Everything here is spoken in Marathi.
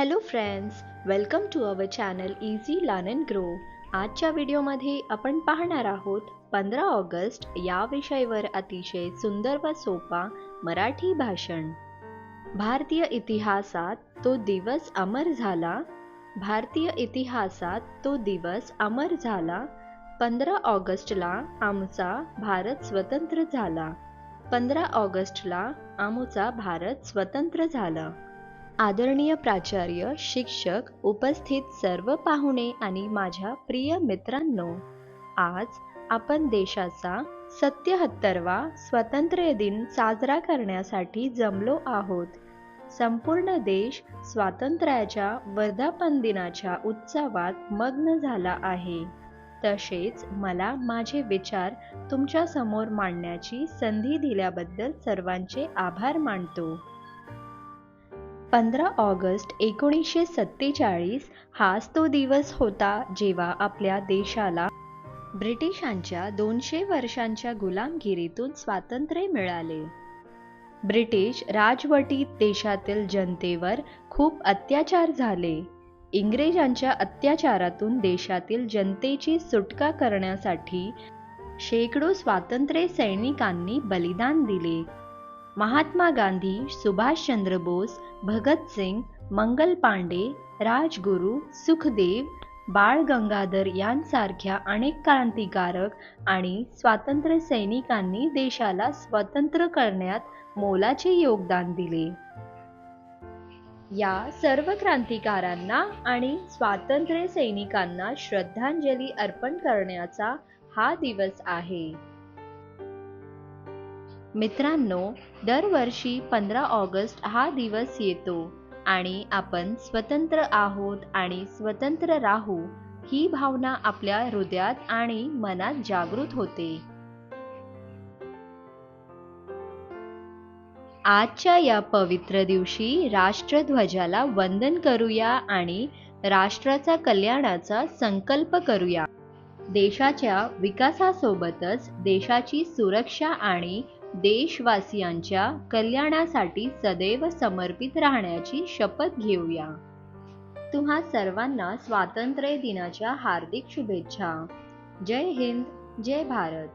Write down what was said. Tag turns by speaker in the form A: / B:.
A: Hello friends welcome to our channel easy learn and grow आजच्या व्हिडिओमध्ये आपण पाहणार आहोत पंधरा ऑगस्ट या विषयावर अतिशय सुंदर व सोपा मराठी भाषण. भारतीय इतिहासात तो दिवस अमर झाला. भारतीय इतिहासात तो दिवस अमर झाला. पंधरा ऑगस्टला आमचा भारत स्वतंत्र झाला. पंधरा ऑगस्टला आमचा भारत स्वतंत्र झाला. आदरणीय प्राचार्य शिक्षक उपस्थित सर्व पाहुणे आणि माझ्या प्रिय मित्रांनो आज आपण देशाचा सत्याहत्तरवा स्वातंत्र्य दिन साजरा करण्यासाठी जमलो आहोत. संपूर्ण देश स्वातंत्र्याच्या वर्धापन दिनाच्या उत्सवात मग्न झाला आहे. तसेच मला माझे विचार तुमच्यासमोर मांडण्याची संधी दिल्याबद्दल सर्वांचे आभार मानतो. पंधरा ऑगस्ट एकोणीसशे सत्तेचाळीस हाच तो दिवस होता जेव्हा आपल्या देशाला ब्रिटिशांच्या दोनशे वर्षांच्या गुलामगिरीतून स्वातंत्र्य मिळाले. ब्रिटिश राजवटीत देशातील जनतेवर खूप अत्याचार झाले. इंग्रजांच्या अत्याचारातून देशातील जनतेची सुटका करण्यासाठी शेकडो स्वातंत्र्य सैनिकांनी बलिदान दिले. महात्मा गांधी सुभाषचंद्र बोस भगतसिंग मंगल पांडे राजगुरू सुखदेव बाळ गंगाधर यांसारख्या अनेक क्रांतिकारक आणि स्वातंत्र्य सैनिकांनी देशाला स्वतंत्र करण्यात मोलाचे योगदान दिले. या सर्व क्रांतिकारांना आणि स्वातंत्र्य सैनिकांना श्रद्धांजली अर्पण करण्याचा हा दिवस आहे. मित्रांनो दरवर्षी पंधरा ऑगस्ट हा दिवस येतो आणि आपण स्वतंत्र आहोत आणि स्वतंत्र राहू ही भावना आपल्या हृदयात आणि मनात जागृत होते. आजच्या या पवित्र दिवशी राष्ट्रध्वजाला वंदन करूया आणि राष्ट्राचा कल्याणाचा संकल्प करूया. देशाच्या विकासासोबतच देशाची सुरक्षा आणि देशवासियांच्या कल्याणासाठी सदैव समर्पित राहण्याची शपथ घेऊया. तुम्हा सर्वांना स्वातंत्र्य दिनाच्या हार्दिक शुभेच्छा. जय हिंद जय भारत.